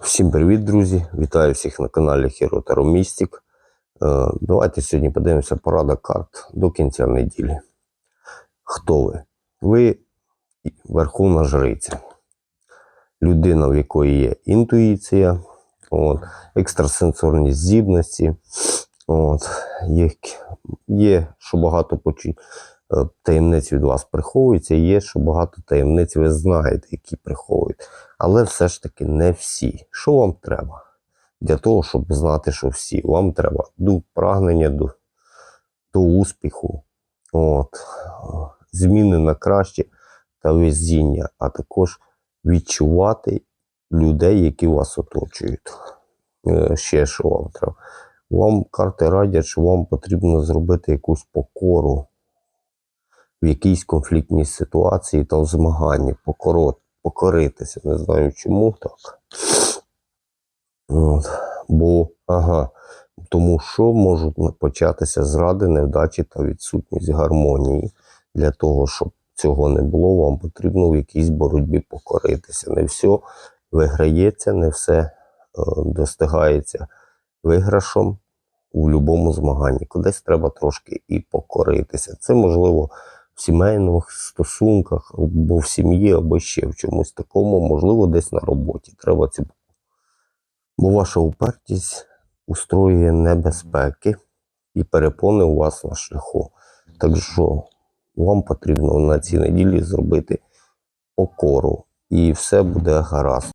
Всім привіт, друзі! Вітаю всіх на каналі Hero Tarot Mystic. Е, Давайте сьогодні подивимося порада карт до кінця неділі. Хто ви? Ви верховна жриця. Людина, в якої є інтуїція, от, екстрасенсорні здібності. От, є, є, що багато почуть. Е, Таємниць від вас приховується, є, що багато таємниць ви знаєте, які приховують. Але все ж таки не всі. Що вам треба? Для того, щоб знати, що всі. Вам треба дух прагнення до, до успіху, от, зміни на краще та везіння, а також відчувати людей, які вас оточують. Е, Ще що вам треба? Вам карти радять, що вам потрібно зробити якусь покору в якійсь конфліктній ситуації та в змаганні, покорот, покоритися. Не знаю чому так. От. Бо, ага, тому що можуть початися зради, невдачі та відсутність гармонії. Для того, щоб цього не було, вам потрібно в якійсь боротьбі покоритися. Не все виграється, не все е, достигається виграшом у будь-якому змаганні. Кудись треба трошки і покоритися. Це можливо в сімейних стосунках, або в сім'ї, або ще в чомусь такому, можливо, десь на роботі. Треба ці бо ваша упертість устроює небезпеки і перепони у вас на шляху. Так що вам потрібно на цій неділі зробити покору, і все буде гаразд.